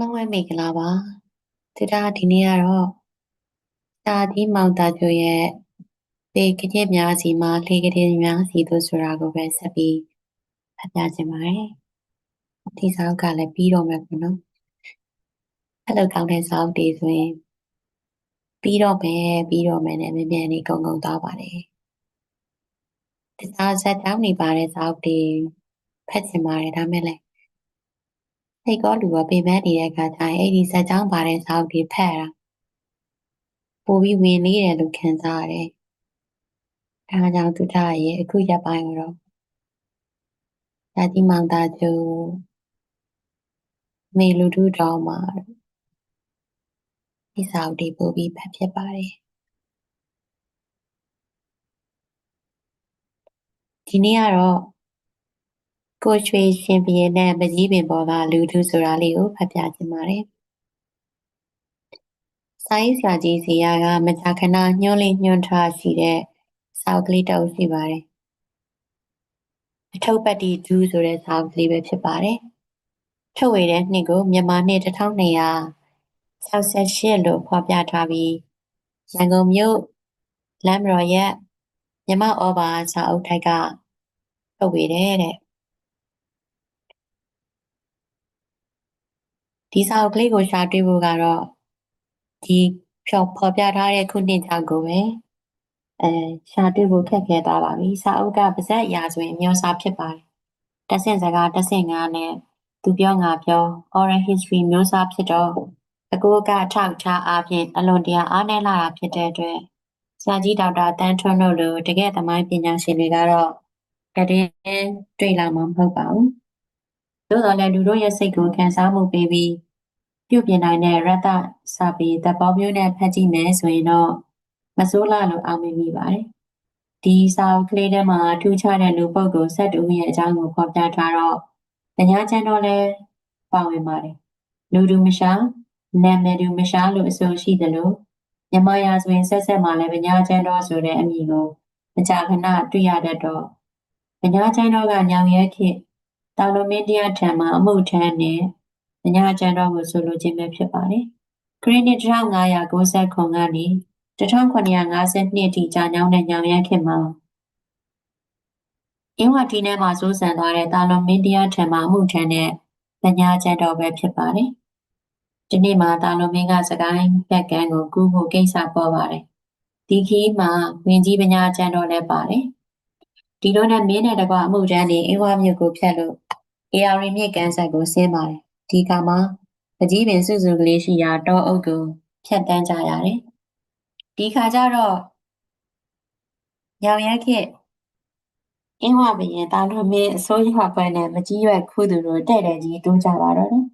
လုံးဝမင်္ဂလာပါဒီတာဒီနေ့ကတော့တာဒီမောင်တာကျိုရဲ့ပေကကြက်များစီမှာလေကတဲ့များစီတို့ဆိုတာကိုပဲဆက်ပြီးဖတ်ပြခြင်းပါတယ်ဒီစာအုပ်ကလည်းပြီးတော့မယ်ပေါ့နော်အဲ့လိုကောင်းတဲ့စာအုပ်တွေဆိုရင်ပြီးတော့မယ်ပြီးတော့မယ်နဲ့မြန်မြန်လေးကုန်ကုန်သွားပါတယ်ဒီစာဆက်တောင်းနေပါတဲ့စာအုပ်တွေဖတ်ချင်ပါတယ်ဒါမဲ့လည်း စိတ်ကောလူကပေမန်းနေတဲ့အခါကျရင်အဲ့ဒီဇက်ကြောင်းပါတဲ့စာအုပ်တွေဖတ်ရတာပိုပြီးဝင်လေးတယ်လို့ခံစားရတယ်။ဒါကြောင့်သူသားရဲ့အခုရက်ပိုင်းတော့ဒါဒီမောင်သားကျိုးမေလူထုတော်မှာဒီစာအုပ်တွေပို့ပြီးဖတ်ဖြစ်ပါတယ်။ဒီနေ့ကတော့ ကိုရွှေရှင်ပြင်းနဲ့မကြီးပင်ပေါ်ကလူထုဆိုတာလေးကိုဖတ်ပြခြင်းပါတယ်။စာရေးဆရာကြီးစီယာကမကြာခဏညှိုးလေးညွှန်းထားရှိတဲ့စာအုပ်ကလေးတစ်အုပ်ရှိပါတယ်။အထုပ်ပတ်တီဒူးဆိုတဲ့စာအုပ်ကလေးပဲဖြစ်ပါတယ်။ထုတ်ဝေတဲ့နှစ်ကိုမြန်မာနှစ်1268လို့ဖော်ပြထားပြီးရန်ကုန်မြို့လမ်းမတော်ရဲ့မြမဩဘာစာအုပ်ထိုက်ကထုတ်ဝေတယ်တဲ့။ ဒီစာအုပ်ကလေးကိုရှာတွေ့ဖို့ကတော့ဒီဖြောဖော်ပြထားတဲ့ခုနှစ်ကြောင့်ကိုပဲအဲရှာတွေ့ဖို့ခက်ခဲသွားပါပြီစာအုပ်ကပါဇက်ရာဆိုရင်မျိုးစာဖြစ်ပါတယ်တဆင့်စကားတဆင့်ငါနဲ့သူပြောငါပြော oral history မျိုးစာဖြစ်တော့အကူကထောက်ထားအားဖြင့်အလွန်တရာအားနည်းလာတာဖြစ်တဲ့အတွက်ဆရာကြီးဒေါက်တာတန်းထွန်းတို့လိုတကယ်သမိုင်းပညာရှင်တွေကတော့ကတဲ့တွေ့လာမှာမဟုတ်ပါဘူး သို့တော်လည်းလူတို့ရဲ့စိတ်ကိုခံစားမှုပေးပြီးပြုပြင်နိုင်တဲ့ရတ္တစာပေသဘောမျိုးနဲ့ဖတ်ကြည့်မယ်ဆိုရင်တော့မစိုးလာလို့အောင်မြင်မိပါတယ်။ဒီစာအုပ်ကလေးထဲမှာထူးခြားတဲ့လူပုဂ္ဂိုလ်ဆက်တူရဲ့အကြောင်းကိုဖော်ပြထားတော့ပညာချမ်းတော့လည်းပါဝင်ပါတယ်။လူတူမရှာနာမည်တူမရှာလို့အဆိုရှိသလိုမြမယာဆိုရင်ဆက်ဆက်မှလည်းပညာချမ်းတော်ဆိုတဲ့အမည်ကိုမကြာခဏတွေ့ရတတ်တော့ပညာချမ်းတော်ကညောင်ရဲခေတာ လိုမင်းတရားထံမှာအမှုထမ်းနဲ့ပညာကျမ်းတော်ကိုဆိုလိုခြင်းပဲဖြစ်ပါတယ်။ခရစ်နှစ်1590ခုကနေ1952အထိကြာညောင်းတဲ့ညောင်ရမ်းခေတ်မှာအင်းဝတီထဲမှာစိုးစံသွားတဲ့တာလွန်မင်းတရားထံမှာအမှုထမ်းတဲ့ပညာကျမ်းတော်ပဲဖြစ်ပါတယ်။ဒီနေ့မှာတာလွန်မင်းကစကိုင်းဘက်ကန်းကိုကူးဖို့ကိစ္စပေါ်ပါတယ်။ဒီခီးမှာဝင်ကြီးပညာကျမ်းတော်လည်းပါတယ်။ဒီလိုနဲ့မင်းနဲ့တကွအမှုထမ်းနေအင်းဝမြို့ကိုဖြတ်လို့ AR မြစ်ကန်းဆက်ကိုဆင်းပါတယ်ဒီကမှာပကြီးပင်စုစုကလေးရှိရာတောအုပ်ကိုဖြတ်တန်းကြရတယ်ဒီခါကျတော့ရောင်ရက်ခေအင်းဝဘရင်တာလွန်မင်းအစိုးရဘက်နဲ့မကြီးရွက်ခုသူတို့တဲ့တဲ့ကြီးတိုးကြပါတော့တယ်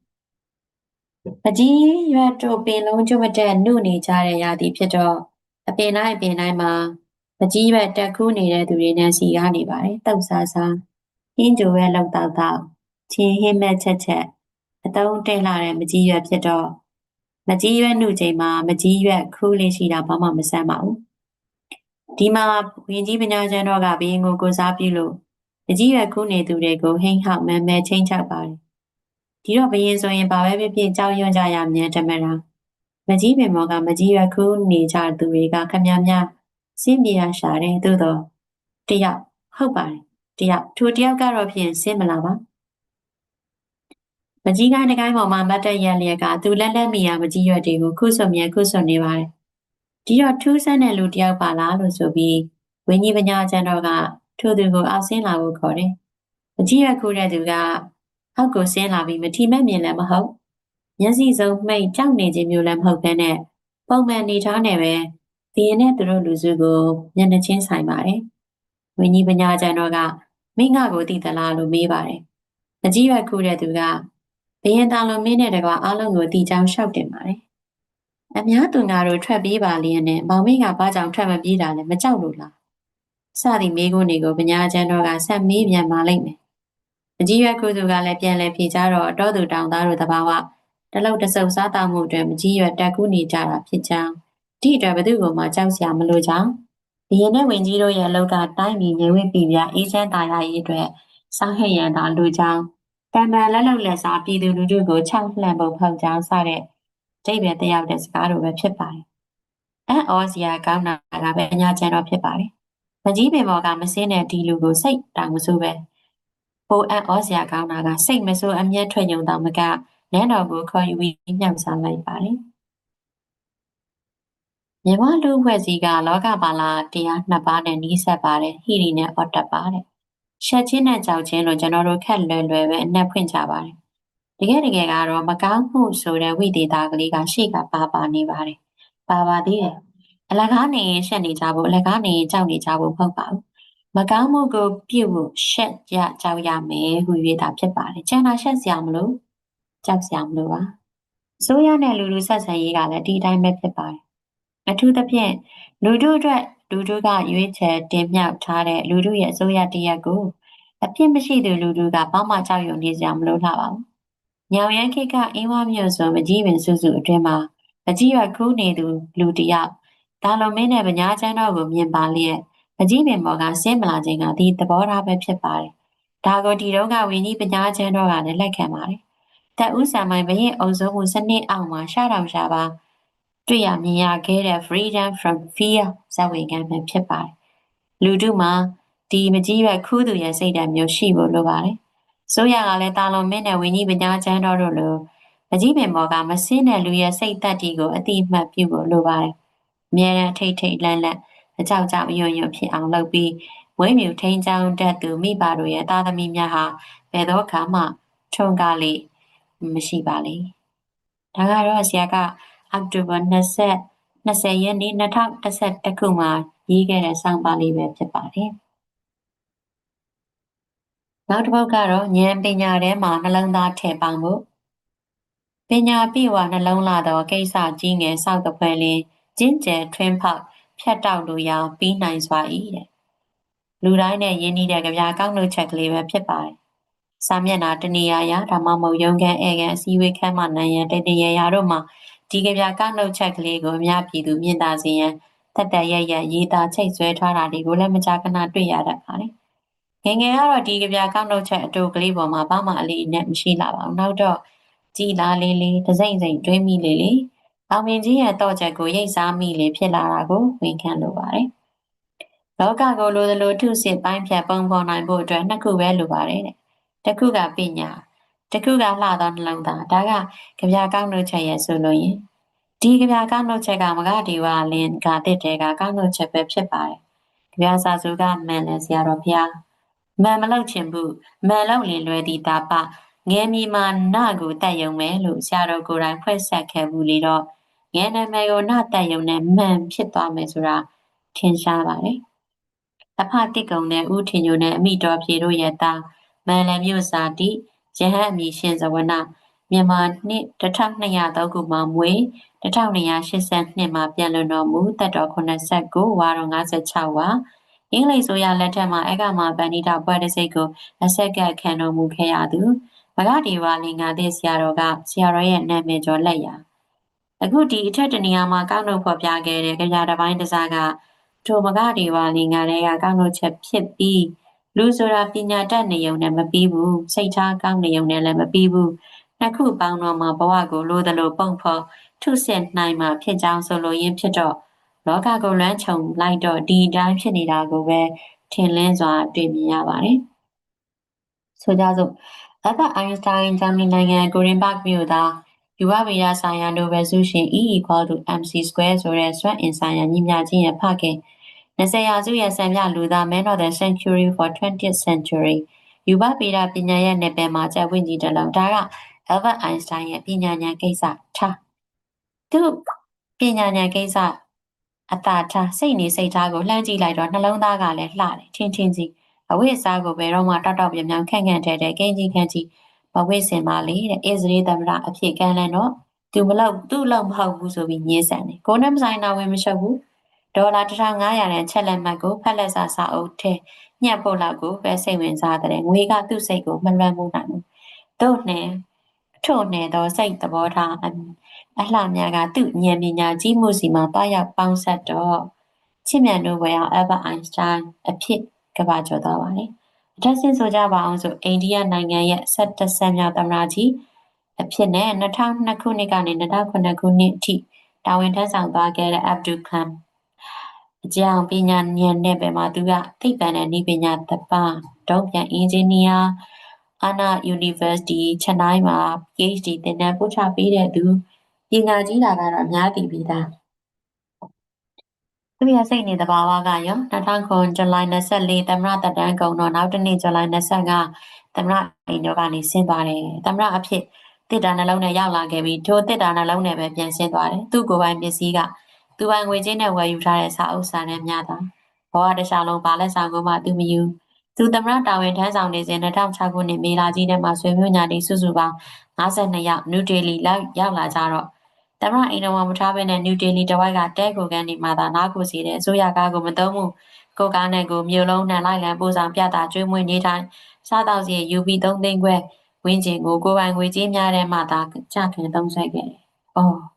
မကြီးရွက်တို့ပင်လုံးကျွတ်မတက်နှုတ်နေကြတဲ့ရာသီဖြစ်တော့အပင်တိုင်းအပင်တိုင်းမှာမကြီးရွက်တက်ခူးနေတဲ့သူတွေနဲ့စီကားနေပါတယ်တောက်စားစားဟင်းကြိုရဲ့လောက်တောက်တောက် ချင်းဟင်းမဲ့ချက်ချက်အတုံးတဲ့လာတဲ့မကြီးရွက်ဖြစ်တော့မကြီးရွက်နှုတ်ချိန်မှာမကြီးရွက်ခူးလေးရှိတာဘာမှမဆန်းပါဘူးဒီမှာဝင်ကြီးပညာကျမ်းတော်ကဘင်းကိုကိုစားပြုလို့မကြီးရွက်ခူးနေသူတွေကိုဟိမ့်ဟောက်မဲမဲချင်းချောက်ပါတယ်ဒီတော့ဘရင်ဆိုရင်ဘာပဲဖြစ်ဖြစ်ကြောက်ရွံ့ကြရမြန်တမရာမကြီးပင်မောကမကြီးရွက်ခူးနေကြသူတွေကခမများစင်းပြေရရှာတယ်သို့တော့တယောက်ဟုတ်ပါတယ်တယောက်ထိုတယောက်ကတော့ဖြင့်စင်းမလာပါ မကြီးကိုင်းတကိုင်းပေါ်မှာမတ်တက်ရက်လျက်ကသူလက်လက်မိယာမကြီးရွက်တွေကိုခုဆွမြဲခုဆွနေပါတယ်။ဒီတော့ထူးဆန်းတဲ့လူတယောက်ပါလားလို့ဆိုပြီးဝင်းကြီးပညာကျန်တော်ကထိုသူကိုအောက်ဆင်းလာဖို့ခေါ်တယ်။မကြီးရွက်ခုတဲ့သူကအောက်ကိုဆင်းလာပြီးမထီမဲ့မြင်လည်းမဟုတ်။မျက်စိစုံမှိတ်ကြောက်နေခြင်းမျိုးလည်းမဟုတ်ဘဲနဲ့ပုံမှန်နေထားနေပဲဒီရင်နဲ့သူတို့လူစုကိုမျက်နှာချင်းဆိုင်ပါတယ်။ဝင်းကြီးပညာကျန်တော်ကမိငါကိုသိသလားလို့မေးပါတယ်။မကြီးရွက်ခုတဲ့သူက ဘရင်တာလွန်မင်းနဲ့တကွာအားလုံးကိုတီချောင်းလျှောက်တင်ပါတယ်။အများသူငါတို့ထွက်ပြေးပါလျက်နဲ့မောင်မင်းကဘာကြောင့်ထွက်မပြေးတာလဲမကြောက်လို့လား။စသည်မိကုန်းတွေကိုပညာကျမ်းတော်ကဆက်မေးပြန်ပါလိမ့်မယ်။အကြီးရွယ်ကုသူကလည်းပြန်လဲဖြေကြတော့အတော်သူတောင်သားတို့တဘာဝတလုတ်တဆုပ်စားတောက်မှုတွေမကြီးရွယ်တက်ကူးနေကြတာဖြစ်ကြောင်းဒီအတွက်ဘသူ့ကိုမှကြောက်စရာမလိုကြောင်းဘရင်နဲ့ဝင်ကြီးတို့ရဲ့အလောက်ကတိုင်းပြည်ငြိမ်ဝှက်ပြည်ပြအေးချမ်းသာရရေးအတွက်စောင့်ဟဲ့ရန်သာလိုကြောင်း တမန်လက်လုံလက်စားပြည်သူလူထုကိုခြောက်လှန့်ပုံဖောက်ကြောင်းစတဲ့ဒိဗယ်တယောက်တဲ့စကားလိုပဲဖြစ်ပါတယ်။အံ့ဩစရာကောင်းတာကပဲအညာချန်တော်ဖြစ်ပါတယ်။မကြီးပင်ပေါ်ကမစင်းတဲ့ဒီလူကိုစိတ်တောင်မဆိုးပဲ။ပိုအံ့ဩစရာကောင်းတာကစိတ်မဆိုးအမျက်ထွက်ညုံတောင်မကနန်းတော်ကိုခေါ်ယူပြီးညှောက်စားလိုက်ပါတယ်။မြန်မာလူဖွဲ့စည်းကလောကပါလာတရားနှစ်ပါးနဲ့နှီးဆက်ပါတယ်ဟီရီနဲ့အော်တက်ပါတယ် ရှက်ချင်းနဲ့ကြောက်ချင်းလို့ကျွန်တော်တို့ခက်လွယ်လွယ်ပဲအနက်ဖွင့်ကြပါတယ်တကယ်တကယ်ကတော့မကောင်းမှုဆိုတဲ့ဝိသေသကလေးကရှေ့ကပါပါနေပါတယ်ပါပါသေးတယ်အလကားနေရှက်နေကြဖို့အလကားနေကြောက်နေကြဖို့မဟုတ်ပါဘူးမကောင်းမှုကိုပြုတ်ဖို့ရှက်ရကြောက်ရမယ်ဟူ၍တာဖြစ်ပါတယ်ကျန်တာရှက်စရာမလိုကြောက်စရာမလိုပါဆိုရနဲ့လူလူဆက်ဆံရေးကလည်းဒီတိုင်းပဲဖြစ်ပါတယ်အထူးသဖြင့်လူတို့အတွက် လူတို့ကရွေးချယ်တင်မြှောက်ထားတဲ့လူတို့ရဲ့အစိုးရတရက်ကိုအပြစ်မရှိသူလူတို့ကဘာမှကြောက်ရွံ့နေစရာမလိုလှပါဘူး။ညောင်ရမ်းခိတ်ကအင်းဝမြို့ဆိုမကြီးပင်စုစုအတွင်းမှာမကြီးရွက်ခူးနေသူလူတယောက်ဒါလိုမင်းနဲ့ဗညာချမ်းတော်ကိုမြင်ပါလျက်မကြီးပင်ပေါ်ကဆင်းမလာခြင်းကဒီသဘောထားပဲဖြစ်ပါတယ်။ဒါကိုဒီတော့ကဝင်းကြီးဗညာချမ်းတော်ကလည်းလက်ခံပါတယ်။တက်ဦးဆံမိုင်ဘရင်အုံစိုးမှုစနစ်အောက်မှာရှားတော်ရှားပါ တွေ့ရမြင်ရခဲ့တဲ့ Freedom from Fear ဇာဝင်ခံပဲဖြစ်ပါတယ်။လူတို့မှာဒီမကြီးရွယ်ခူးသူရဲ့စိတ်ဓာတ်မျိုးရှိဖို့လိုပါတယ်။ဆိုရကလည်းတာလွန်မင်းနဲ့ဝင်းကြီးပညာချမ်းတော်တို့လိုမကြီးပင်ပေါ်ကမစင်းတဲ့လူရဲ့စိတ်သက်တီကိုအတိအမှတ်ပြုဖို့လိုပါတယ်။အမြဲတမ်းထိတ်ထိတ်လန့်လန့်အကြောက်ကြောက်ယွံ့ယွံ့ဖြစ်အောင်လုပ်ပြီးဝိမြူထိန်ချောင်းတက်သူမိဘတို့ရဲ့သားသမီးများဟာဘယ်တော့မှထုံကားလေးမရှိပါလေ။ဒါကတော့ဆရာက အောက်တိုဘာ20 20ရက်နေ့2011ခုမှာရေးခဲ့တဲ့ဆောင်းပါးလေးပဲဖြစ်ပါတယ်။နောက်တစ်ပုဒ်ကတော့ဉာဏ်ပညာထဲမှာနှလုံးသားထည့်ပေါင်းဖို့ပညာပြည့်ဝနှလုံးလာသောကိစ္စကြီးငယ်စောက်တပွဲလေးကျင့်ကြံထွင်းဖောက်ဖြတ်တောက်လို့ရပြီးနိုင်စွာ၏တဲ့လူတိုင်းနဲ့ရင်းနှီးတဲ့ကြပြကောက်နှုတ်ချက်ကလေးပဲဖြစ်ပါတယ်စာမျက်နှာတနေရာရာဒါမှမဟုတ်ရုံကန်ဧကန်အစည်းအဝေးခန်းမှနိုင်ရန်တည်တည်ရရာတို့မှာ ဒီကဗျာကနှုတ်ချက်ကလေးကိုအများပြည်သူမြင်သာစေရန်တက်တက်ရရရေးသားချိတ်ဆွဲထားတာတွေကိုလည်းမကြာခဏတွေ့ရတတ်ပါတယ်။ငငယ်ကတော့ဒီကဗျာကနှုတ်ချက်အတူကလေးပေါ်မှာဘာမှအလေးနဲ့မရှိလာပါဘူး။နောက်တော့ကြည်လာလေးလေးတစိမ့်စိမ့်တွေးမိလေးလေးအောင်မြင်ကြီးရဲ့တော့ချက်ကိုရိတ်စားမိလေးဖြစ်လာတာကိုဝန်ခံလိုပါတယ်။လောကကိုလိုသလိုထုစစ်ပိုင်းဖြတ်ပုံပေါ်နိုင်ဖို့အတွက်နှစ်ခုပဲလိုပါတယ်တဲ့။တစ်ခုကပညာ တခုကလှသောနှလုံးသားဒါကကြပြကောင်းလို့ချက်ရဲ့ဆိုလို့ရင်ဒီကြပြကောင်းလို့ချက်ကမကဒီဝလင်းကတဲ့တဲ့ကကောင်းလို့ချက်ပဲဖြစ်ပါတယ်ကြပြစာစုကမန်လဲဆရာတော်ဘုရားမန်မလောက်ချင်ဘူးမန်လောက်လင်လွယ်သည်တာပငယ်မီမှာနကိုတက်ယုံမယ်လို့ဆရာတော်ကိုယ်တိုင်ဖွဲ့ဆက်ခဲ့ဘူးလေတော့ငယ်နာမည်ကိုနတက်ယုံနဲ့မှန်ဖြစ်သွားမယ်ဆိုတာထင်ရှားပါတယ်အဖတစ်ကုံနဲ့ဦးထင်ညိုနဲ့အမိတော်ဖြေတို့ရဲ့သားမန်လမျိုးစာတိ ယဟန်အမည်ရှင်ဇဝနမြန်မာနှစ်1203ခုမှာမွေ1282မှာပြန်လွန်တော်မူတက်တော်89ဝါတော်56ဝါအင်္ဂလိပ်ဆိုရလက်ထက်မှာအကမာဗန္ဒီတာဘွဲ့တစိတ်ကိုအဆက်ကခံတော်မူခဲ့ရသူမဂဒီဝါလင်္ကာသည့်ဆရာတော်ကဆရာတော်ရဲ့နာမည်ကျော်လက်ရာအခုဒီအထက်တနေရာမှာကောက်နှုတ်ဖော်ပြခဲ့တဲ့ကြရာတစ်ပိုင်းတစားကထိုမဂဒီဝါလင်္ကာတွေကကောက်နှုတ်ချက်ဖြစ်ပြီး လူဆိုတာပညာတတ်နေုံနဲ့မပြီးဘူးစိတ်ထားကောင်းနေုံနဲ့လည်းမပြီးဘူးနှစ်ခုပေါင်းတော့မှဘဝကိုလိုသလိုပုံဖော်ထုစစ်နိုင်မှာဖြစ်ကြောင်းဆိုလိုရင်းဖြစ်တော့လောကကိုလွမ်းခြုံလိုက်တော့ဒီတိုင်းဖြစ်နေတာကိုပဲထင်လင်းစွာတွေ့မြင်ရပါတယ်ဆိုကြစို့အဘအိုင်စတိုင်းဂျာမနီနိုင်ငံကိုရင်ဘတ်မြို့သားယူဝဗေဒဆိုင်ရာနိုဘယ်ဆုရှင် E equal to mc square ဆိုတဲ့စွမ်းအင်ဆိုင်ရာညီမျှခြင်းရဲ့ဖခင် 20ရာစုရဲ့ဆံပြလူသား Man of the Century for 20th Century ယူပဗေဒပညာရဲ့နယ်ပယ်မှာကျက်ဝင့်ကြီးတလုံးဒါက Albert Einstein ရဲ့ပညာဉာဏ်ကိစ္စထားသူပညာဉာဏ်ကိစ္စအတာထားစိတ်နေစိတ်ထားကိုလှမ်းကြည့်လိုက်တော့နှလုံးသားကလည်းလှတယ်ချင်းချင်းစီအဝိအစားကိုဘယ်တော့မှတောက်တောက်ပြပြခန့်ခန့်ထဲထဲကိန်းကြီးခန့်ကြီးမဝိစင်ပါလေတဲ့အစ္စရေးသမ္မတအဖြစ်ကမ်းလန်းတော့သူမလောက်သူ့လောက်မဟုတ်ဘူးဆိုပြီးညင်းဆန်တယ်ကိုနဲ့မဆိုင်တာဝင်မရှုပ်ဘူး ဒေါ်လာ1500နဲ့ချက်လက်မှတ်ကိုဖက်လက်စာစာအုပ်ထဲညှပ်ဖို့လောက်ကိုပဲစိတ်ဝင်စားတဲ့ငွေကသူ့စိတ်ကိုမလွှမ်းမိုးနိုင်ဘူး။တို့နဲ့ထို့နဲ့သောစိတ်သဘောထားအလှများကသူ့ဉာဏ်ပညာကြီးမှုစီမှာတွားရောက်ပေါင်းဆက်တော့ချစ်မြတ်နိုဘယ်အောင်အဘအိုင်စတိုင်းအဖြစ်ကဘာကျော်သွားပါတယ်။အထက်ဆင့်ဆိုကြပါအောင်ဆိုအိန္ဒိယနိုင်ငံရဲ့ဆက်တဆက်မြောက်သမ္မတကြီးအဖြစ်နဲ့2002ခုနှစ်ကနေ2009ခုနှစ်အထိတာဝန်ထမ်းဆောင်သွားခဲ့တဲ့အဗ်ဒူကလမ် အကြောင်းပညာဉာဏ်နဲ့ပဲမှာသူကသိပ္ပံနဲ့နည်းပညာသဘာဒုံပြန်အင်ဂျင်နီယာအာနာ University ချက်နိုင်မှာ PhD သင်တန်းပို့ချပေးတဲ့သူပညာကြီးတာကတော့အများကြီးပြီးသားသူရဲ့စိတ်နေသဘာဝကရော2009ဇူလိုင်24သမ္မတတက်တန်းကုန်တော့နောက်တနေ့ဇူလိုင်25သမ္မတအိမ်တော်ကနေဆင်းသွားတယ်သမ္မတအဖြစ်တစ်တာနှလုံးနဲ့ရောက်လာခဲ့ပြီးထိုတစ်တာနှလုံးနဲ့ပဲပြန်ဆင်းသွားတယ်သူ့ကိုယ်ပိုင်ပစ္စည်းက သူပိုင်ငွေချင်းနဲ့ဝယ်ယူထားတဲ့စာအုပ်စာနဲ့များတာဘဝတစ်လျှောက်လုံးဘာလက်ဆောင်ကိုမှသူမယူသူသမ္မတတာဝန်ထမ်းဆောင်နေစဉ်2006ခုနှစ်မေလကြီးထဲမှာဆွေမျိုးညာတီစုစုပေါင်း52ယောက်နယူးဒေလီလောက်ရောက်လာကြတော့သမ္မတအိမ်တော်မှာမထားဘဲနဲ့နယူးဒေလီတဝိုက်ကတဲကိုကန်နေမှသာနားကိုစီတဲ့အစိုးရကားကိုမသုံးမှုကိုကားနဲ့ကိုမြို့လုံးနဲ့လိုက်လံပို့ဆောင်ပြတာကျွေးမွေးနေတိုင်းစားတောက်စီ UP 3သိန်းခွဲဝင်းကျင်ကိုကိုပိုင်ငွေကြေးများတဲ့မှသာကြခင်သုံးဆက်ခဲ့တယ်။အော်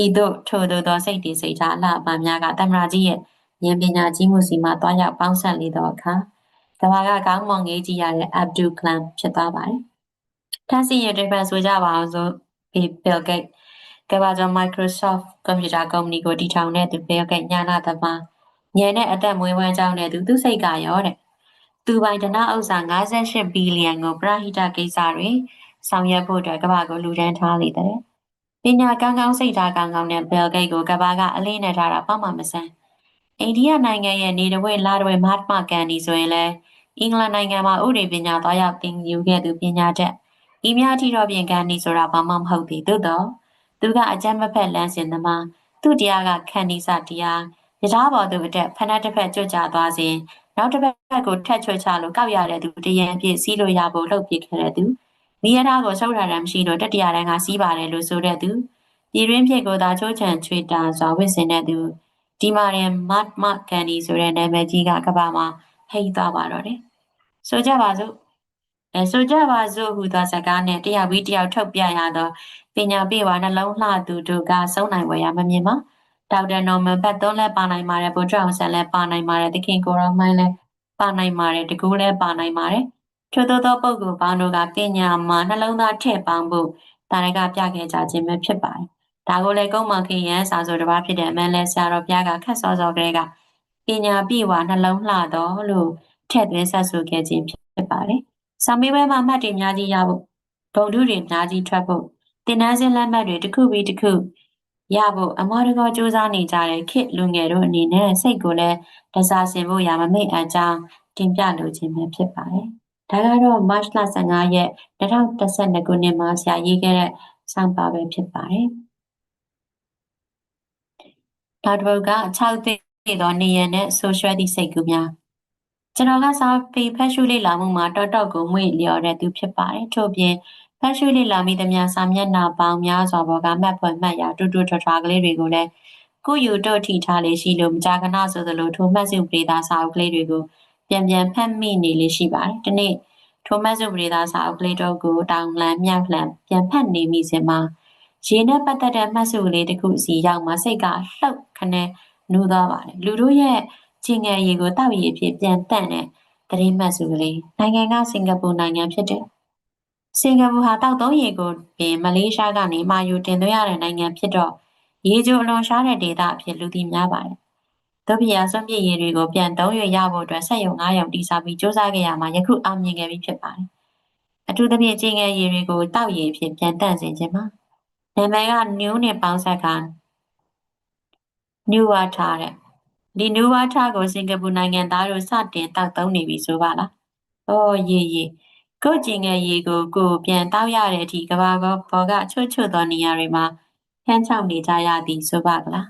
ဤသို့ထို့သောသောစိတ်တည်စိတ်ထားအလှအပများကတမရာကြီးရဲ့ဉာဏ်ပညာကြီးမှုစီမှတွားရောက်ပေါင်းဆက်လေသောအခါကဘာကကောင်းမွန်ကြီးကြည့်ရတဲ့အဗ်ဒူကလမ်ဖြစ်သွားပါတယ်။ထပ်စီရတဲ့ဖန်ဆိုကြပါအောင်ဆိုဘီဘယ်ဂိတ်ကဘာကျော် Microsoft ကွန်ပျူတာကုမ္ပဏီကိုတည်ထောင်တဲ့သူဘယ်ဂိတ်ညာနာသမားညံနဲ့အသက်မွေးဝမ်းကြောင်းတဲ့သူသူစိတ်ကရောတဲ့သူပိုင်ဒနာဥစ္စာ58ဘီလီယံကိုပရဟိတကိစ္စတွေဆောင်ရွက်ဖို့အတွက်ကမ္ဘာကိုလူဒန်းထားလေတဲ့ ပညာကောင်းကောင်းစိတ်ထားကောင်းကောင်းနဲ့ဘယ်ဂိတ်ကိုကမ္ဘာကအလေးနဲ့ထားတာပေါ့မှမဆန်းအိန္ဒိယနိုင်ငံရဲ့နေတဝဲလာတဝဲမတ်မကန်ဒီဆိုရင်လည်းအင်္ဂလန်နိုင်ငံမှာဥပဒေပညာသွားရောက်သင်ယူခဲ့သူပညာတတ်ဤများထီတော့ပြင်ကန်ဒီဆိုတာဘာမှမဟုတ်သေးသို့တော့သူကအကြမ်းမဖက်လန်းစင်သမားသူ့တရားကခန္ဒီစတရားရထားပေါ်သူအတက်ဖဏတစ်ဖက်ကြွကြသွားစဉ်နောက်တစ်ပတ်ကိုထက်ချွတ်ချလို့ကောက်ရတဲ့သူတရံပြည့်စီးလို့ရဖို့လှုပ်ပြခဲ့တဲ့သူ မိရထားကိုဆုပ်ထားတာမရှိတော့တတိယတန်းကစီးပါတယ်လို့ဆိုတဲ့သူပြည်တွင်းဖြစ်ကိုသာချိုးချံချွေတာစွာဝစ်စင်တဲ့သူဒီမာရင်မတ်မကန်ဒီဆိုတဲ့နာမည်ကြီးကကဘာမှာဟိတ်သွားပါတော့တယ်ဆိုကြပါစို့အဲဆိုကြပါစို့ဟူသောစကားနဲ့တယောက်ပြီးတယောက်ထုတ်ပြရသောပညာပေးဝါနှလုံးလှသူတို့ကစုံနိုင်ဝယ်ရမမြင်ပါဒေါက်တာနော်မန်ဘတ်သွန်းလည်းပါနိုင်ပါတယ်ဗိုလ်ချုပ်အောင်ဆန်းလည်းပါနိုင်ပါတယ်သခင်ကိုရောမိုင်းလည်းပါနိုင်ပါတယ်တကူလည်းပါနိုင်ပါတယ် ထို့သောသောပုဂ္ဂိုလ်ပေါင်းတို့ကပညာမှာနှလုံးသားထည့်ပေါင်းဖို့တာရကပြခဲ့ကြခြင်းပဲဖြစ်ပါတယ်ဒါကိုလည်းကုန်းမခေရန်စာဆိုတစ်ပါးဖြစ်တဲ့အမှန်လဲဆရာတော်ဘုရားကခက်စောစောကလေးကပညာပြည့်ဝနှလုံးလှတော်လို့ထည့်သွင်းဆက်ဆိုခဲ့ခြင်းဖြစ်ပါတယ်စာမေးပွဲမှာမှတ်တွေအများကြီးရဖို့ဂုဏ်ထုတွေအများကြီးထွက်ဖို့သင်တန်းစဉ်လက်မှတ်တွေတစ်ခုပြီးတစ်ခုရဖို့အမောတကောစူးစမ်းနေကြတဲ့ခေတ်လူငယ်တို့အနေနဲ့စိတ်ကိုလည်းတစားဆင်ဖို့ရမမိတ်အကြောင်းတင်ပြလိုခြင်းပဲဖြစ်ပါတယ်။ ဒါကတော့ March လ15ရက်2012ခုနှစ်မှာဆရာရေးခဲ့တဲ့စောင့်ပါပဲဖြစ်ပါတယ်။နောက်တစ်ပုဒ်က6သိသောနေရနဲ့ဆိုရှယ်သည့်စိတ်ကူးများကျွန်တော်ကစာပေဖတ်ရှုလေ့လာမှုမှာတော်တော်ကိုမွေ့လျော်တဲ့သူဖြစ်ပါတယ်။ထို့ပြင်ဖတ်ရှုလေ့လာမိသမျှစာမျက်နှာပေါင်းများစွာပေါ်ကမှတ်ဖွယ်မှတ်ရာတူတူထွားထွားကလေးတွေကိုလည်းကိုယူတော့ထိထားလေရှိလို့မကြာခဏဆိုသလိုထိုမှတ်စုပရိသစာအုပ်ကလေးတွေကို ပြန်ပြန်ဖတ်မိနေလေရှိပါတယ်။ဒီနေ့ထိုမှတ်စုပရိသစာအုပ်ကလေးတို့ကိုတောင်လှန်မြောက်လှန်ပြန်ဖတ်နေမိစဉ်မှာရေနဲ့ပတ်သက်တဲ့မှတ်စုကလေးတစ်ခုစီရောက်မှစိတ်ကလှုပ်ခနဲ့နူးသွားပါတယ်။လူတို့ရဲ့ချင်းငယ်ရေကိုတောက်ရည်ဖြစ်ပြန်တန့်တဲ့တရင်မှတ်စုကလေးနိုင်ငံကစင်ကာပူနိုင်ငံဖြစ်တဲ့စင်ကာပူဟာတောက်သုံးရေကိုပြင်မလေးရှားကနေမာယူတင်သွင်းရတဲ့နိုင်ငံဖြစ်တော့ရေချိုအလွန်ရှားတဲ့ဒေသအဖြစ်လူသိများပါတယ်။ တို့ပြာဆွန့်ပစ်ရေတွေကိုပြန်သုံးရရဖို့အတွက်ဆက်ယုံ9ယုံတိစားပြီးစ조사ခဲ့ရမှာယခုအောင်မြင်ခဲ့ပြီဖြစ်ပါတယ်။အထူးသဖြင့်ချင်းငယ်ရေတွေကိုတောက်ရေအဖြစ်ပြန်တန့်စေခြင်းပါ။နာမည်က new နဲ့ပေါင်းဆက်က new water တဲ့။ဒီ new water ကိုစင်ကာပူနိုင်ငံသားတို့စတင်တောက်သုံးနေပြီဆိုပါလား။အော်ရေရေကိုကျင်ငယ်ရေကိုကိုပြန်တောက်ရတဲ့အထိကဘာကောဘောကချွတ်ချွတ်သောနေရာတွေမှာခန်းချောက်နေကြရသည်ဆိုပါကလား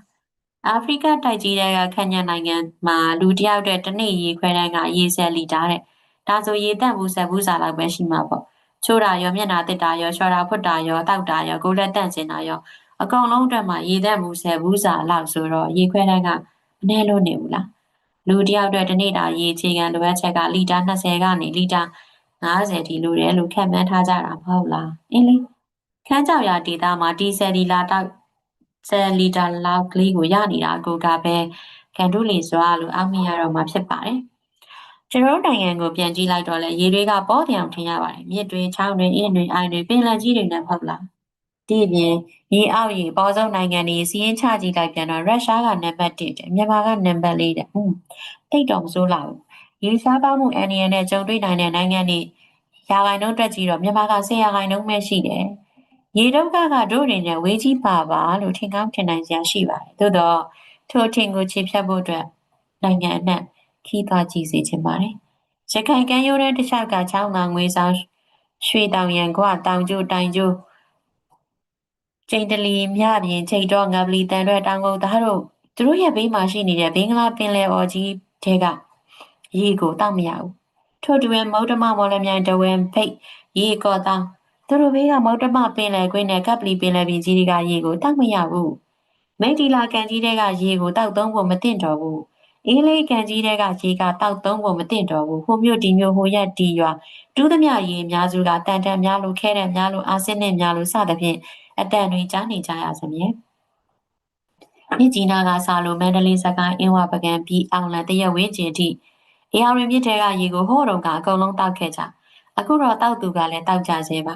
အာဖရိကတိုက်ကြီးတွေကခန့်ညာနိုင်ငံမှာလူတယောက်အတွက်တစ်နေ့ရေခွဲတိုင်းကရေဆယ်လီတာတဲ့ဒါဆိုရေတန့်ဘူးဆက်ဘူးစာလောက်ပဲရှိမှာပေါ့ချိုးတာရောမျက်နှာတစ်တာရောချော်တာဖွတ်တာရောတောက်တာရောကိုယ်လက်တန့်စင်တာရောအကောင်လုံးအတွက်မှာရေတန့်ဘူးဆက်ဘူးစာလောက်ဆိုတော့ရေခွဲတိုင်းကအနည်းလို့နေဘူးလားလူတယောက်အတွက်တစ်နေ့တာရေအခြေခံလိုအပ်ချက်ကလီတာ20ကနေလီတာ90ဒီလိုတယ်လို့ခန့်မှန်းထားကြတာမဟုတ်လားအင်းလေခန်းကြောက်ရဒေတာမှာဒီဆယ်လီလာတောက် ဆယ်လီတာလောက်ကလေးကိုရနေတာကိုကပဲကန်ဒုလီစွာလို့အောက်မြင်ရတော့မှာဖြစ်ပါတယ်ကျွန်တော်နိုင်ငံကိုပြန်ကြည့်လိုက်တော့လေရေတွေကပေါ်ပြောင်ထင်ရပါတယ်မြစ်တွေချောင်းတွေအင်းတွေအိုင်တွေပင်လယ်ကြီးတွေနဲ့ဖောက်လာဒီအပြင်ရေအောက်ရေပေါ်ဆုံးနိုင်ငံတွေစီးရင်ချကြည့်လိုက်ပြန်တော့ရုရှားကနံပါတ်1တဲ့မြန်မာကနံပါတ်4တဲ့ဟုတ်တိတ်တော့မစိုးလောက်ဘူးရေရှားပေါမှုအန်ဒီယန်နဲ့ကြုံတွေ့နိုင်တဲ့နိုင်ငံတွေရာဂိုင်နှုန်းတက်ကြည့်တော့မြန်မာက10ရာဂိုင်နှုန်းပဲရှိတယ် ရေဒုက္ခကတို့တွေနဲ့ဝေးကြီးပါပါလို့ထင်ကောင်းထင်နိုင်စရာရှိပါတယ်သို့တော့ထိုထင်ကိုခြေဖြတ်ဖို့အတွက်နိုင်ငံအနှံ့ခီးသွားကြည့်စေချင်ပါတယ်ရခိုင်ကမ်းရိုးတန်းတစ်လျှောက်ကချောင်းသာငွေဆောင်ရွှေတောင်ရန်ကွတောင်ကျိုးတိုင်ကျိုးကျိန်တလီမြပြင်ချိန်တော့ငပလီတန်ရွက်တောင်ကုန်သားတို့သူတို့ရဲ့ဘေးမှာရှိနေတဲ့ဘင်္ဂလားပင်လယ်အော်ကြီးတဲကရေကိုတောက်မရဘူးထို့တွင်မௌတမမော်လမြိုင်တဝင်းဖိတ်ရေကောတောင် သူတို့ဘေးကမௌတမပင်လယ်ကွင်းနဲ့ကပလီပင်လယ်ပြင်ကြီးတွေကရေကိုတောက်မရဘူးမိတ်တီလာကန်ကြီးတဲကရေကိုတောက်သုံးဖို့မသင့်တော်ဘူးအေးလေးကန်ကြီးတဲ့ကရေကတောက်သုံးဖို့မသင့်တော်ဘူးဟိုမြို့ဒီမြို့ဟိုရက်ဒီရွာတူးသမျှရေအများစုကတန်တန်များလို့ခဲတဲ့များလို့အာဆင်းနဲ့များလို့စသဖြင့်အတန်တွေကြားနေကြရစမြဲမြစ်ကြီးနားကစာလိုမန္တလေးစကိုင်းအင်းဝပကံပြီးအောင်လန်တရက်ဝင်းကျင်ထိအေယာရီမြစ်တဲကရေကိုဟိုးတုံကအကုန်လုံးတောက်ခဲ့ကြအခုတော့တောက်သူကလည်းတောက်ကြစေပါ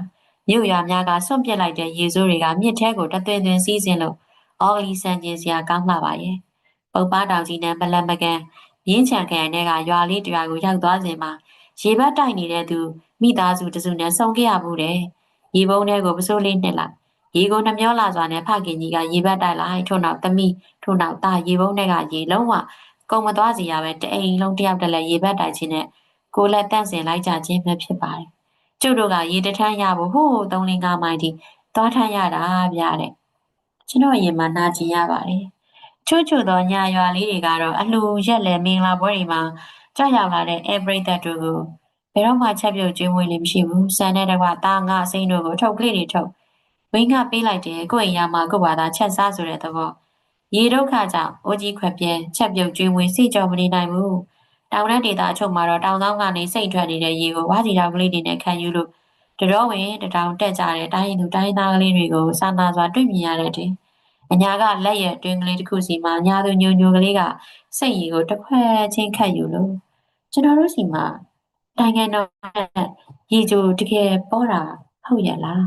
မြို့ရွာများကဆွန့်ပစ်လိုက်တဲ့ရေစိုးတွေကမြစ်ထဲကိုတသွင်သွင်စီးစင်းလို့အော်လီဆန်ကျင်စရာကောင်းလာပါရဲ့ပုပ်ပတောင်ကြီးနဲ့ပလန်မကန်ရင်းချံခရိုင်ထဲကရွာလေးတရွာကိုရောက်သွားစဉ်မှာရေဘတ်တိုက်နေတဲ့သူမိသားစုတစုနဲ့ဆုံခဲ့ရဘူးတဲ့ရေပုံးထဲကိုပစိုးလေးနှစ်လိုက်ရေကိုနှမျောလာစွာနဲ့ဖခင်ကြီးကရေဘတ်တိုက်လိုက်ထို့နောက်သမီးထို့နောက်သားရေပုံးထဲကရေလုံးဝကုန်မသွားစီရပဲတအိမ်လုံးတယောက်တည်းလည်းရေဘတ်တိုက်ခြင်းနဲ့ကိုလက်တန့်စင်လိုက်ကြခြင်းပဲဖြစ်ပါတယ် ကျုပ်တို့ကရေတထမ်းရဖို့ဟိုး3-5မိုင်ထိသွားထမ်းရတာဗျာတဲ့ကျွန်တော်ရင်မှာနာကျင်ရပါတယ်ချို့ချို့သောညာရွာလေးတွေကတော့အလှရက်လဲမင်္ဂလာပွဲတွေမှာကြောက်ရောက်လာတဲ့အဲပရိသတ်တို့ကိုဘယ်တော့မှချက်ပြုတ်ကျွေးမွေးလေးမရှိဘူးဆန်တဲ့တကွာတာငါစိမ့်တို့ကိုထုတ်ကလေးတွေထုတ်ဝင်းကပေးလိုက်တယ်ကိုယ့်အိမ်ရမှာကိုယ့်ဘာသာချက်စားဆိုတဲ့သဘောရေဒုက္ခကြောင့်အိုးကြီးခွက်ပြဲချက်ပြုတ်ကျွေးမွေးစိတ်ကြောမနေနိုင်ဘူး တောင်တဲ့ဒေသအချို့မှာတော့တောင်ဆောင်ကနေစိတ်ထွက်နေတဲ့ရေကိုဝါးစီတောင်ကလေးတွေနဲ့ခံယူလို့တတော်ဝင်တတောင်တက်ကြတဲ့တိုင်းသူတိုင်းသားကလေးတွေကိုစာနာစွာတွေ့မြင်ရတဲ့တဲ့အညာကလက်ရအတွင်းကလေးတစ်ခုစီမှာညာသူညိုညိုကလေးကစိတ်ရည်ကိုတစ်ခွက်ချင်းခတ်ယူလို့ကျွန်တော်တို့စီမှာနိုင်ငံတော်ရေချိုတကယ်ပေါ်တာဟုတ်ရလား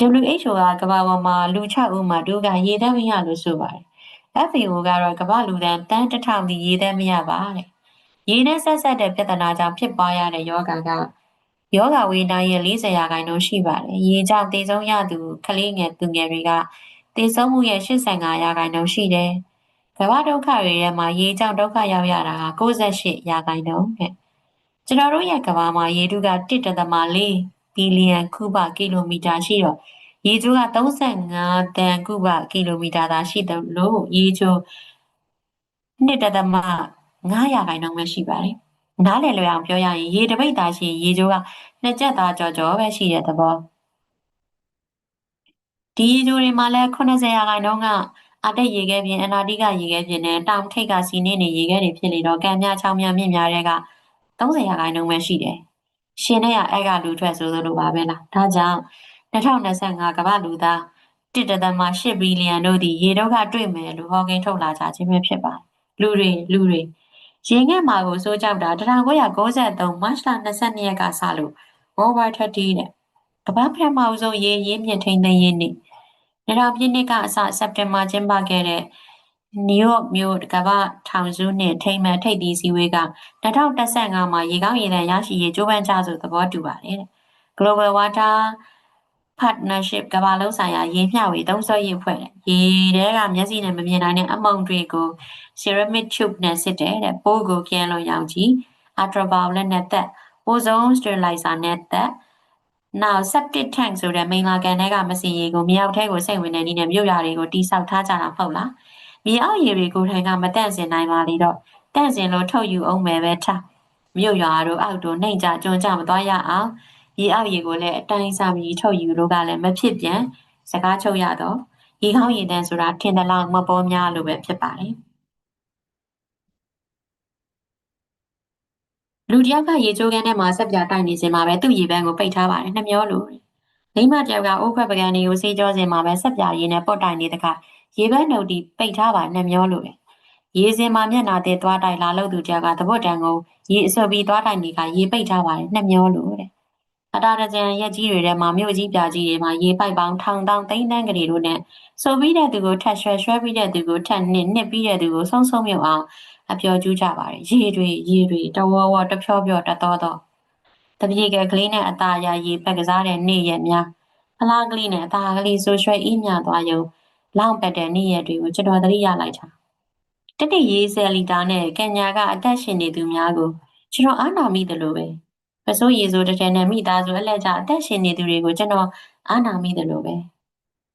WHO ကကမ္ဘာပေါ်မှာလူ6ဦးမှာတို့ကရေသန့်မရလို့ဆိုပါတယ် FAO ကတော့ကမ္ဘာလူသန်းတန်းတစ်ထောင်ဒီရေသန့်မရပါတဲ့ရေနဲ့ဆက်ဆက်တဲ့ပြဿနာကြောင့်ဖြစ်ပွားရတဲ့ယောဂကယောဂဝေဒနာရဲ့40ရာခိုင်နှုန်းရှိပါတယ်။ရေကြောင့်သေဆုံးရသူကလေးငယ်သူငယ်တွေကသေဆုံးမှုရဲ့85ရာခိုင်နှုန်းရှိတယ်။ကမ္ဘာဒုက္ခတွေထဲမှာရေကြောင့်ဒုက္ခရောက်ရတာက68ရာခိုင်နှုန်းတဲ့။ကျွန်တော်တို့ရဲ့ကမ္ဘာမှာရေထုက1.4ဘီလီယံကုဗကီလိုမီတာရှိတော့ ရေချိုးက35တန်ကုဗကီလိုမီတာသာရှိတယ်လို့ရေချိုး1.5ရာခိုင်နှုန်းပဲရှိပါတယ်။နားလည်လွယ်အောင်ပြောရရင်ရေတပိတ်သားရှိရေကြိုးကနှစ်ကြက်သားကြော်ကြော်ပဲရှိတဲ့သဘောဒီရေကြိုးတွေမှာလည်း80ရာခိုင်နှုန်းကအတိတ်ရေခဲပြင်အနာတိကရေခဲပြင်နဲ့တောင်ထိပ်ကစီနေနေရေခဲတွေဖြစ်လေတော့ကံမြချောင်းမြမြင့်များတဲ့က30ရာခိုင်နှုန်းပဲရှိတယ်ရှင်နဲ့ကအဲ့ကလူထွက်ဆိုသလိုပါပဲလားဒါကြောင့် 2025ကမ္ဘာလူသား1.8ဘီလီယံတို့သည်ရေဒုက္ခတွေ့မယ်လို့ဟောကိန်းထုတ်လာကြခြင်းပဲဖြစ်ပါတယ်လူတွေလူတွေရေငတ်မှာကိုစိုးကြောက်တာ1993မတ်လ22ရက်ကစလို့ over 30တဲ့ကမ္ဘာပထမအဆုံးရေရင်းမြင့်ထိန်သိမ်းရေးနေ့ဒါတော့ပြည့်နှစ်ကအစစက်တင်ဘာကျင်းပခဲ့တဲ့နယူးယောက်မြို့ကမ္ဘာထောင်စုနဲ့ထိမ့်မှန်ထိပ်သီးစည်းဝေးက2015မှာရေကောင်းရေသန့်ရရှိရေးကြိုးပမ်းကြဆိုသဘောတူပါတယ်တဲ့ Global Water Partnership ကမ္ဘာလုံးဆိုင်ရာရေမျှဝေသုံးစွဲရေးအဖွဲ့တဲ့ရေထဲကမျက်စိနဲ့မမြင်နိုင်တဲ့အမှုန်တွေကို ceramic tube နဲ့စစ်တယ်တဲ့ပိုးကိုကျန်းလို့ရောင်ကြည့် ultraviolet နဲ့သက် ozone sterilizer နဲ့သက်နောက် septic tank ဆိုတဲ့မိန်လာကန်ထဲကမစင်ရေကိုမြေအောက်ထဲကိုစိတ်ဝင်တဲ့နည်းနဲ့မြို့ရွာတွေကိုတိဆောက်ထားကြတာမဟုတ်လားမြေအောက်ရေတွေကိုထိုင်ကမတန့်စင်နိုင်ပါလေတော့တန့်စင်လို့ထုတ်ယူအောင်မယ်ပဲထားမြို့ရွာတို့အောက်တို့နှိမ်ကြကြုံကြမသွားရအောင် ရေအောက်ရေကိုလည်းအတိုင်းစားပြီးထုတ်ယူလို့ကလည်းမဖြစ်ပြန်စကားချုပ်ရတော့ရေကောင်းရေတန်းဆိုတာထင်သလောက်မပေါ်များလို့ပဲဖြစ်ပါတယ်လူတယောက်ကရေချိုးခန်းထဲမှာဆက်ပြတိုက်နေစင်မှာပဲသူ့ရေပန်းကိုပိတ်ထားပါတယ်နှမျောလို့မိမတယောက်ကအိုးခွက်ပကံတွေကိုစေးကြောစင်မှာပဲဆက်ပြရေနဲ့ပော့တိုင်နေတဲ့ခါရေပန်းနှုတ်တီပိတ်ထားပါနှမျောလို့ပဲရေစင်မှာမျက်နာတဲ့သွားတိုက်လာလို့သူကြကသဘောတန်ကိုရေအစော်ပြီးသွားတိုက်နေကရေပိတ်ထားပါတယ်နှစ်မျောလို့တဲ့ အတာတကြံရက်ကြီးတွေထဲမှာမြို့ကြီးပြကြီးတွေမှာရေပိုက်ပေါင်းထောင်တောင်သိန်းတန်းကလေးတို့နဲ့ဆိုပြီးတဲ့သူကိုထက်ရွှဲရွှဲပြီးတဲ့သူကိုထက်နှစ်နှစ်ပြီးတဲ့သူကိုဆုံးဆုံးမြုပ်အောင်အပြောကျူးကြပါတယ်ရေတွေရေတွေတဝဝတဖြောဖြောတတော်တော်တပြေကကလေးနဲ့အသားရရေပက်ကစားတဲ့နေ့ရက်များဖလားကလေးနဲ့အသားကလေးဆိုရွှဲအေးမြသွားယုံလောင်ပတ်တဲ့နေ့ရက်တွေကိုကျွန်တော်သတိရလိုက်တာတတိရေဆယ်လီတာနဲ့ကညာကအသက်ရှင်နေသူများကိုကျွန်တော်အားနာမိတယ်လို့ပဲ ပစိုးရေဆိုတစ်ထည်နဲ့မိသားစုအလက်ကျအသက်ရှင်နေသူတွေကိုကျွန်တော်အားနာမိတယ်လို့ပဲ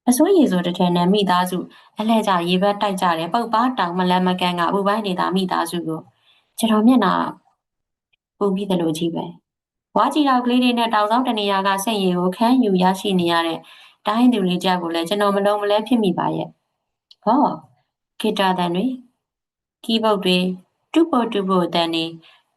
အစိုးရဆိုတစ်ထည်နဲ့မိသားစုအလဲကျရေဘက်တိုက်ကြတယ်ပုတ်ပါတောင်မလန်မကန်ကအပူပိုင်းနေတာမိသားစုကိုကျွန်တော်မျက်နှာပူပြီးတယ်လို့ကြီးပဲဝါကြီးတော်ကလေးတွေနဲ့တောင်ဆောင်တနေရာကစိတ်ရည်ကိုခန်းယူရရှိနေရတဲ့တိုင်းသူလေးကြကိုလည်းကျွန်တော်မလုံးမလဲဖြစ်မိပါရဲ့ဟောဂီတာတန်တွေကီးဘုတ်တွေတူပိုတူပိုတန်တွေ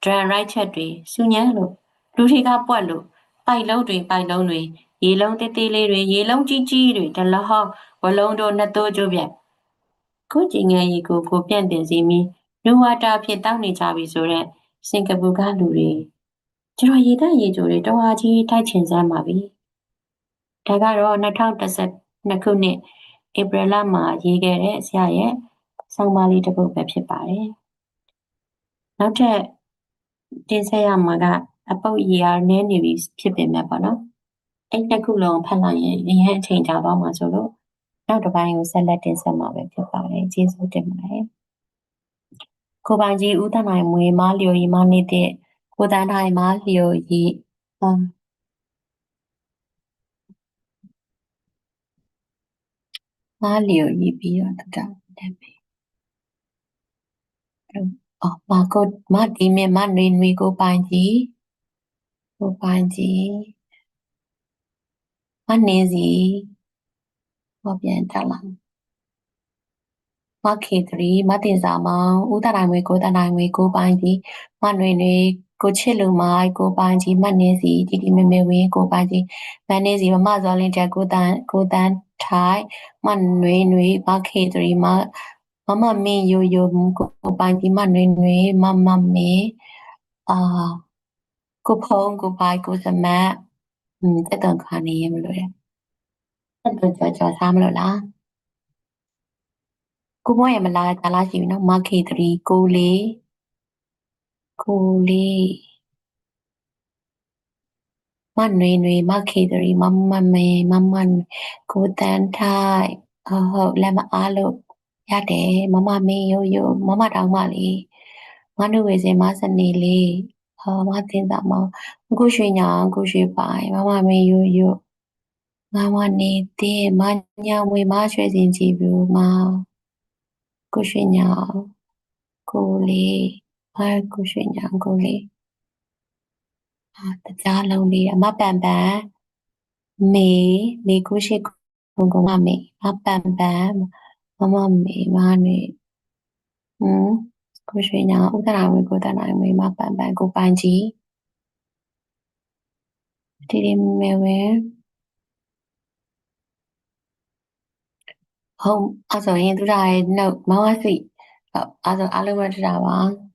drum right ချက်တွေစူညံလို့ လူတွေကပွက်လို့ပိုက်လုံးတွေပိုက်လုံးတွေရေလုံးသေးသေးလေးတွေရေလုံးကြီးကြီးတွေဒလဟောဝလုံးတို့နှစ်သိုးကျိုးပြက်ခုကျင်ငယ်ရီကိုကိုပြန့်တင်စီမီလူဝါတာဖြစ်တောက်နေကြပြီဆိုတော့စင်ကာပူကလူတွေကျွန်တော်ရေတက်ရေကြိုတွေတော်ဟာကြီးတိုက်ချင်စမ်းပါပြီဒါကတော့2012ခုနှစ်ဧပြီလမှာရေးခဲ့တဲ့ဆရာရဲ့ဆောင်းပါးလေးတစ်ပုဒ်ပဲဖြစ်ပါတယ်နောက်ထပ်တင်ဆက်ရမှာက အပုတ်ရေအားနည်းနေပြီဖြစ်ပင်မဲ့ပေါ့နော်အဲ့တစ်ခုလုံးဖတ်လိုက်ရင်ရဟန်းအချိန်ကြာသွားမှာဆိုလို့နောက်တစ်ပိုင်းကိုဆက်လက်တင်ဆက်မှာပဲဖြစ်ပါတယ်ကျေးဇူးတင်ပါတယ်ကိုပိုင်ကြီးဦးတနိုင်မွေမလျော်ရီမနေတဲ့ကိုတန်းထိုင်မလျော်ရီအမ်မလျော်ရီပြီးတော့တတောင်တက်ပြီအော်မကိုမဒီမမနေနွေကိုပိုင်ကြီး ကိုပိုင်ကြီးမနေစီဟောပြန်တက်လာမခေတရီမတင်စာမောင်ဦးတနိုင်ဝေကိုတနိုင်ဝေကိုပိုင်းကြီးမနွေနွေကိုချစ်လူမိုင်ကိုပိုင်းကြီးမနေစီတီတီမေမေဝင်းကိုပိုင်းကြီးမနေစီမမဇော်လင်းတက်ကိုတန်ကိုတန်ထိုင်မနွေနွေမခေတရီမမမမင်းယိုယိုကိုပိုင်းကြီးမနွေနွေမမမေအာ ကိုဖုံးကိုပိုင်ကိုစမတ်อืมတက်တန်ခါနေရမလို့ရတက်တန်ကြောကြောစားမလို့လားကိုမွေးရမလားဒါလားရှိပြီနော်မခေ3ကိုလေးကိုလေးမနွေနွေမခေ3မမမေမမကိုတန်ထိုင်ဟုတ်လက်မအားလို့ရတယ်မမမေးရိုးရိုးမမတောင်းမလေးမနုဝေစင်မစနေလေး ဟောမတင်တာမကိုရွှေညာကိုရွှေပိုင်မမမေးရိုးရိုးငါမနေတဲ့မညာဝေမရွှေစင်ကြည့်ဘူးမကိုရွှေညာကိုလေးအဲကိုရွှေညာကိုလေးအာတကြားလုံးလေးအမပန်ပန်မေမေကိုရှိကုံကုံမမေအပန် ပန်မမမေမနေဟမ်ကိုရွှေညာဥဒရာဝေကိုတနိုင်မေမပန်ပန်ကိုပိုင်ကြီးဒီဒီမေဝဲဟုတ်အဲ့ဆိုရင်သူတို့ရဲ့ note မောင်ဝစီဟုတ်အဲ့ဆိုအားလုံးပဲထတာပါ